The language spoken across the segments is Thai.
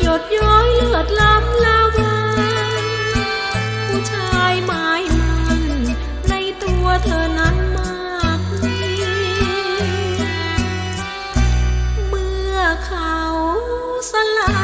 หยดย้อยเลือดล้ำลาวันผู้ชายหมายมันในตัวเธอนั้นมากมีเมื่อเขาสลาย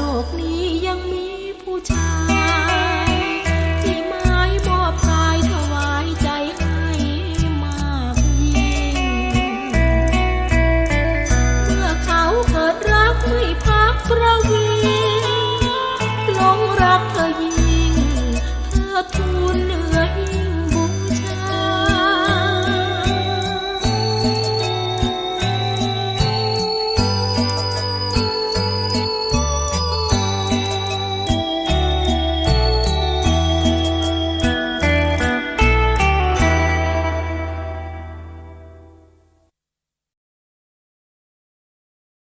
โลกนี้ยังมีผู้ชาย